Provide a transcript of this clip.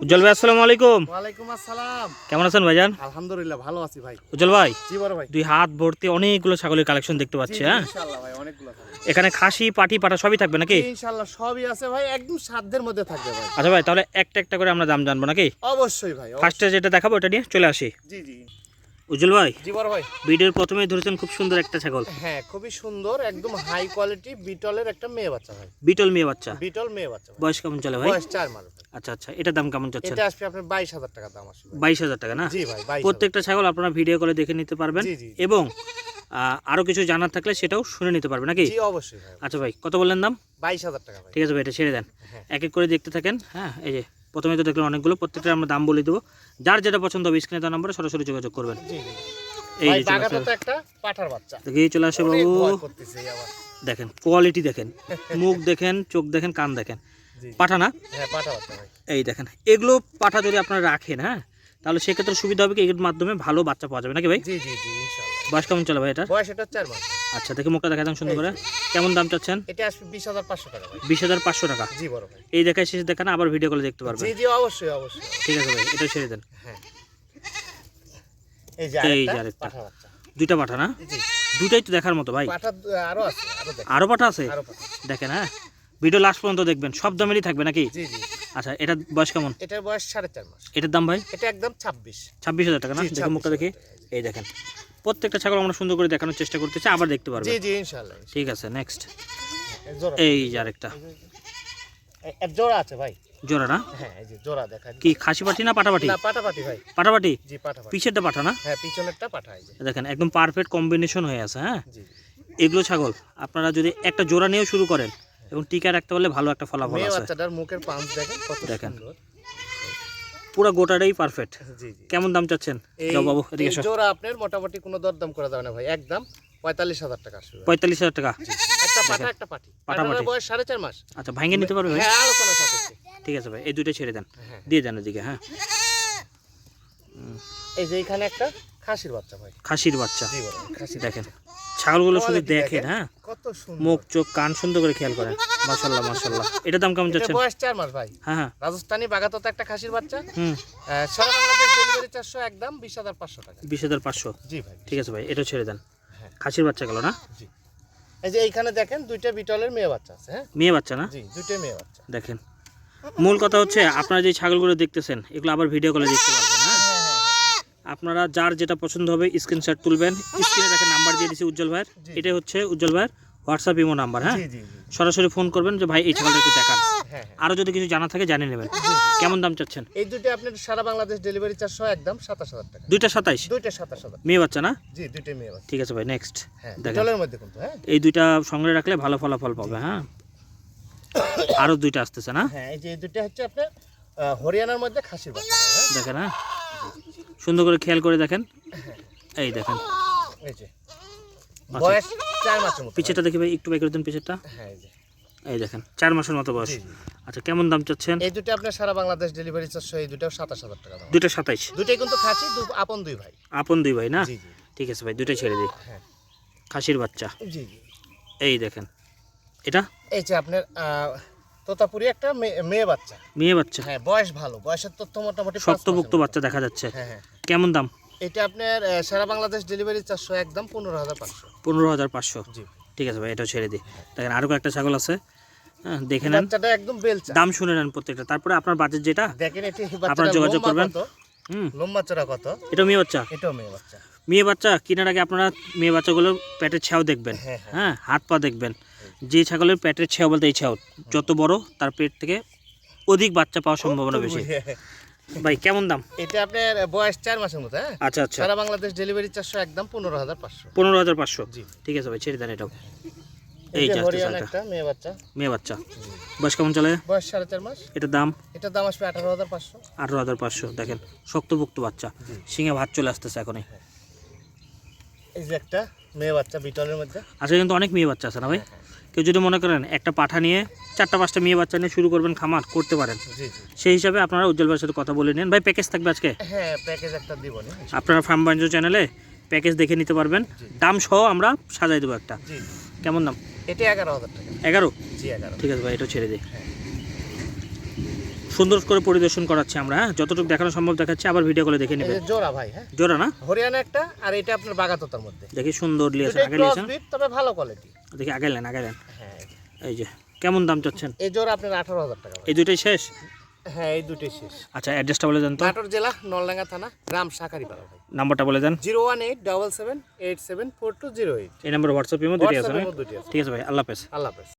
উজ্জ্বল ভাই আসসালামু আলাইকুম। ওয়ালাইকুম আসসালাম। কেমন আছেন ভাইজান? আলহামদুলিল্লাহ ভালো আছি ভাই। উজ্জ্বল ভাই জি বড় ভাই। দুই হাত ভর্তি অনেকগুলো ছাগলের কালেকশন দেখতে পাচ্ছি হ্যাঁ? ইনশাআল্লাহ ভাই অনেকগুলো এখানে খাসি পাটি পাটা সবই থাকবে নাকি? ইনশাআল্লাহ সবই আছে ভাই একদম সাধ্যের মধ্যে থাকবে ভাই। আচ্ছা ভাই তাহলে একটা একটা করে আমরা দাম জানব নাকি? অবশ্যই ভাই। ফার্স্টে যেটা দেখাবো ওটা নিয়ে চলে আসি। জি জি। উজ্জ্বল ভাই? জি বড় ভাই। ভিডিওর প্রথমেই ধরেছেন খুব সুন্দর একটা ছাগল। হ্যাঁ খুবই সুন্দর একদম হাই কোয়ালিটি বিটলের একটা মেয়ে বাচ্চা ভাই বিটল মেয়ে বাচ্চা? বিটল মেয়ে বাচ্চা বয়স কেমন চলে ভাই? বয়স চার মাস। আচ্ছা আচ্ছা এটার দাম কেমন চাচ্ছেন? এটা আসবে আপনার বাইশ হাজার টাকা দাম আসবে। ভাই। বাইশ হাজার টাকা না? জি ভাই প্রত্যেকটা ছাগল আপনারা ভিডিও কলে দেখে নিতে পারবেন। এবং আরও কিছু জানার থাকলে সেটাও শুনে নিতে পারবেন নাকি? জি অবশ্যই ভাই আচ্ছা ভাই কত বললেন দাম? বাইশ হাজার টাকা ভাই। ঠিক আছে ভাই এটা ছেড়ে দেন। হ্যাঁ। এক এক করে দেখতে থাকেন হ্যাঁ এই যে প্রথমে তো দেখলেন অনেকগুলো প্রত্যেকটা আমরা দাম বলে দেবো। যার যেটা পছন্দ হবে স্ক্রিনে দেওয়া নম্বরে সরাসরি যোগাযোগ করবেন। এই চলে আসে বাবু। দেখেন কোয়ালিটি দেখেন মুখ দেখেন চোখ দেখেন কান দেখেন। পাঠা না? হ্যাঁ এই দেখেন এগুলো পাঠা যদি আপনারা রাখেন হ্যাঁ তাহলে সেক্ষেত্রে সুবিধা হবে কি এর মাধ্যমে ভালো বাচ্চা পাওয়া যাবে। নাকি ভাই? বয়স কেমন চলে ভাই এটা বয়স এটা চার মাস। আচ্ছা দেখে মুখটা দেখা যান সুন্দর করে। কেমন দাম চাচ্ছেন? এটা আসবে বিশ হাজার পাঁচশো টাকা বিশ হাজার পাঁচশো টাকা? জি বড় ভাই। এই দেখায় শেষ দেখান আবার ভিডিও কলে দেখতে পারবেন। জি জি অবশ্যই অবশ্যই। ঠিক আছে ভাই এটা ছেড়ে দেন। হ্যাঁ। এই যে আরেকটা দুইটা পাঠা না? দুইটাই তো দেখার মতো ভাই। আরও আছে আরও পাঠা আছে? দেখেন হ্যাঁ। ভিডিও লাস্ট পর্যন্ত দেখবেন সব দামেরই থাকবে নাকি? জি জি। আচ্ছা এটা বয়স কেমন? এটার বয়স সাড়ে চার মাস। এটার দাম ভাই? এটা একদম ছাব্বিশ। ছাব্বিশ হাজার টাকা না? জি, দেখে মুখটা দেখি। এই দেখেন। প্রত্যেকটা ছাগল আমরা সুন্দর করে দেখানোর চেষ্টা করতেছি আবার দেখতে পারবেন। জি জি ইনশাআল্লাহ ঠিক আছে নেক্সট এই যে আরেকটা। এ- এর জোড়া আছে ভাই? জোড়া না? হ্যাঁ এই যে জোড়া দেখা কি খাসি পাটি না পাটাপাটি? না পাটাপাটি ভাই। পাটাপাটি? জি পাটাপাটি। পিছেরটা পাঠা না? হ্যাঁ পিছনেরটা পাঠা এই দেখেন একদম পারফেক্ট কম্বিনেশন হয়ে আছে হ্যাঁ? জি। এগুলো ছাগল আপনারা যদি একটা জোড়া নিয়েও শুরু করেন এবং টিকা রাখতে পারলে ভালো একটা ফলাফল আছে। বাচ্চাটার মুখের পাঁচ দেখেন কত দেখেন। পুরো গোটাটাই পারফেক্ট কেমন দাম চাচ্ছেন? বাবু এদিকে। জোড়া আপনার মোটামুটি কোনো দরদাম করা যাবে না ভাই একদম পঁয়তাল্লিশ হাজার টাকা। পঁয়তাল্লিশ হাজার টাকা? একটা পাঠা একটা পাটি পাঠা পাটি। বয়স সাড়ে চার মাস। আচ্ছা ভাঙে নিতে পারবে ভাই? হ্যাঁ আলোচনা সাপেক্ষে ঠিক আছে ভাই এই দুইটা ছেড়ে দেন। হ্যাঁ। দিয়ে দেন ওদিকে হ্যাঁ। এই যে এখানে একটা খাসির বাচ্চা ভাই। খাসির বাচ্চা। দেখেন। ছাগলগুলো শুধু দেখেন। হ্যাঁ? মুখ চোখ কান সুন্দর করে খেয়াল করেন। মাশাল্লাহ মাশাল্লাহ এটার দাম কেমন এটা চাচ্ছেন? বয়স চার মাস ভাই। হ্যাঁ হ্যাঁ। রাজস্থানি বাগাতত একটা খাসির বাচ্চা। হুম। সারা বাংলাদেশ ডেলিভারি চারশো একদম বিশ হাজার পাঁচশো টাকা। বিশ হাজার পাঁচশো? জি ভাই ঠিক আছে ভাই এটা ছেড়ে দেন। হ্যাঁ। খাসির বাচ্চা গেল না? জি। এই যে এইখানে দেখেন দুইটা বিটলের মেয়ে বাচ্চা আছে হ্যাঁ? মেয়ে বাচ্চা না? জি দুইটা মেয়ে বাচ্চা। দেখেন। মূল কথা হচ্ছে আপনারা যে ছাগলগুলো দেখতেছেন এগুলো আবার ভিডিও কলে দেখতে পারবেন। আপনারা যার যেটা পছন্দ হবে স্ক্রিনশট তুলবেন। স্ক্রিনে দেখেন নাম্বার দিয়ে দিয়েছি উজ্জ্বল ভাইয়ের। জি। এটা হচ্ছে উজ্জ্বল ভাইয়ের হোয়াটসঅ্যাপ ইমো নাম্বার হ্যাঁ? সরাসরি ফোন করবেন যে ভাই এই ছাগলটা একটু দেখান। হ্যাঁ হ্যাঁ। আরও যদি কিছু জানা থাকে জানিয়ে নেবেন। কেমন দাম চাচ্ছেন? এই দুটো আপনার সারা বাংলাদেশ ডেলিভারি চারশো একদম সাতাশ হাজার টাকা। দুইটা সাতাইশ? দুইটা সাতাশ হাজার। মেয়ে বাচ্চা না? জি দুইটা মেয়ে বাচ্চা। ঠিক আছে ভাই নেক্সট হ্যাঁ দেখেন। হ্যাঁ। এই দুইটা সঙ্গে রাখলে ভালো ফলাফল পাবে হ্যাঁ? আরও দুইটা আসতেছে না? হ্যাঁ এই যে এই দুইটা হচ্ছে আপনার হরিয়ানার মধ্যে খাসির বাচ্চা হ্যাঁ। দেখেন হ্যাঁ? সুন্দর করে খেয়াল করে দেখেন। এই দেখেন। এই বয়স চার মাসের মতো পিছেরটা দেখি ভাই একটু বাই করে দেন পিছেরটা। হ্যাঁ এই দেখেন চার মাসের মতো বয়স। আচ্ছা কেমন দাম চাচ্ছেন? এই দুটো আপনার সারা বাংলাদেশ ডেলিভারি চারশো এই দুটাও সাতাশ হাজার টাকা দুইটা সাতাইশ। দুটাই কিন্তু খাসি দু আপন দুই ভাই। আপন দুই ভাই না? ঠিক আছে ভাই দুইটাই ছেড়ে দিই। হ্যাঁ। খাসির বাচ্চা। জি জি। এই দেখেন। এটা? এই যে আপনার তোতাপুরি একটা মেয়ে- বাচ্চা। মেয়ে বাচ্চা? হ্যাঁ বয়স ভালো। বয়সের তথ্য মোটামুটি মতো। বাচ্চা দেখা যাচ্ছে। হ্যাঁ হ্যাঁ কেমন দাম? এটা আপনার সারা বাংলাদেশ ডেলিভারি চারশো একদম পনেরো হাজার পাঁচশো। পনেরো হাজার পাঁচশো? জি। ঠিক আছে ভাই এটাও ছেড়ে দিই। দেখেন আরও একটা ছাগল আছে। হ্যাঁ দেখে নেন। বাচ্চাটা একদম বেলচা। দাম শুনে নেন প্রত্যেকটা। তারপরে আপনার বাজেট যেটা দেখেন এটি আপনারা যোগাযোগ করবেন। হুম। লম্বা চড়া কত? এটা মেয়ে বাচ্চা? এটাও মেয়ে বাচ্চা। মেয়ে বাচ্চা কেনার আগে আপনারা মেয়ে বাচ্চাগুলোর পেটের ছাও দেখবেন। হ্যাঁ, হ্যাঁ। হ্যাঁ হাত পা দেখবেন। যে ছাগলের পেটের ছাও বলতে এই ছাও যত বড় তার পেট থেকে অধিক বাচ্চা পাওয়ার সম্ভাবনা বেশি। ভাই কেমন দাম? এটা আপনার বয়স চার মাসের মতো হ্যাঁ? আচ্ছা আচ্ছা। সারা বাংলাদেশ ডেলিভারি চারশো একদম পনেরো হাজার পাঁচশো। পনেরো হাজার পাঁচশো। জি। ঠিক আছে ভাই ছেড়ে দেন এটাও। এই একটা মেয়ে বাচ্চা। মেয়ে বাচ্চা। বয়স কেমন চলে? বয়স সাড়ে চার মাস। এটার দাম? এটার দাম আসবে আঠারো হাজার পাঁচশো। আঠারো হাজার পাঁচশো দেখেন শক্তপোক্ত বাচ্চা। শিঙে ভাত চলে আসতেছে এখনই। এই যে একটা মেয়ে বাচ্চা বিটলের মধ্যে। আজকে কিন্তু অনেক মেয়ে বাচ্চা আছে না ভাই? কেউ যদি মনে করেন একটা পাঠা নিয়ে চারটা পাঁচটা মেয়ে বাচ্চা নিয়ে শুরু করবেন খামার করতে পারেন। সেই হিসাবে আপনারা উজ্জ্বল ভাইয়ের সাথে কথা বলে নিন। ভাই প্যাকেজ থাকবে আজকে? হ্যাঁ প্যাকেজ একটা দিব আপনারা ফার্ম বাঞ্জ চ্যানেলে প্যাকেজ দেখে নিতে পারবেন। দাম সহ আমরা সাজাই দেবো একটা। কেমন দাম? এটা এগারো হাজার টাকা। এগারো? ঠিক আছে ভাই এটা ছেড়ে দিই সুন্দর করে পরিদর্শন করাচ্ছি আমরা হ্যাঁ? যতটুকু দেখানো সম্ভব দেখাচ্ছি আবার ভিডিও করে দেখে নেবেন। জোড়া ভাই হ্যাঁ? জোড়া না? হরিয়ানা একটা আর এটা আপনার বাগাততার মধ্যে। দেখি সুন্দর লিয়েছে আগে লিয়েছেন তবে ভালো কোয়ালিটি দেখি আগে নেন আগে হ্যাঁ এই যে। কেমন দাম চাচ্ছেন? এই জোড়া আপনার আঠারো হাজার টাকা এই দুটোই শেষ? হ্যাঁ এই দুটোই শেষ। আচ্ছা অ্যাড্রেসটা বলে দেন তো। নাটোর জেলা নলডাঙ্গা থানা গ্রাম শাকারিপাড়া ভাই। নাম্বারটা বলে দেন। Zero one eight double seven eight seven four two zero eight. এই নাম্বার হোয়াটসঅ্যাপ ইমো দুটি দুটি আছে। ঠিক আছে ভাই আল্লাহ হাফেজ। আল্লাহ হাফেজ।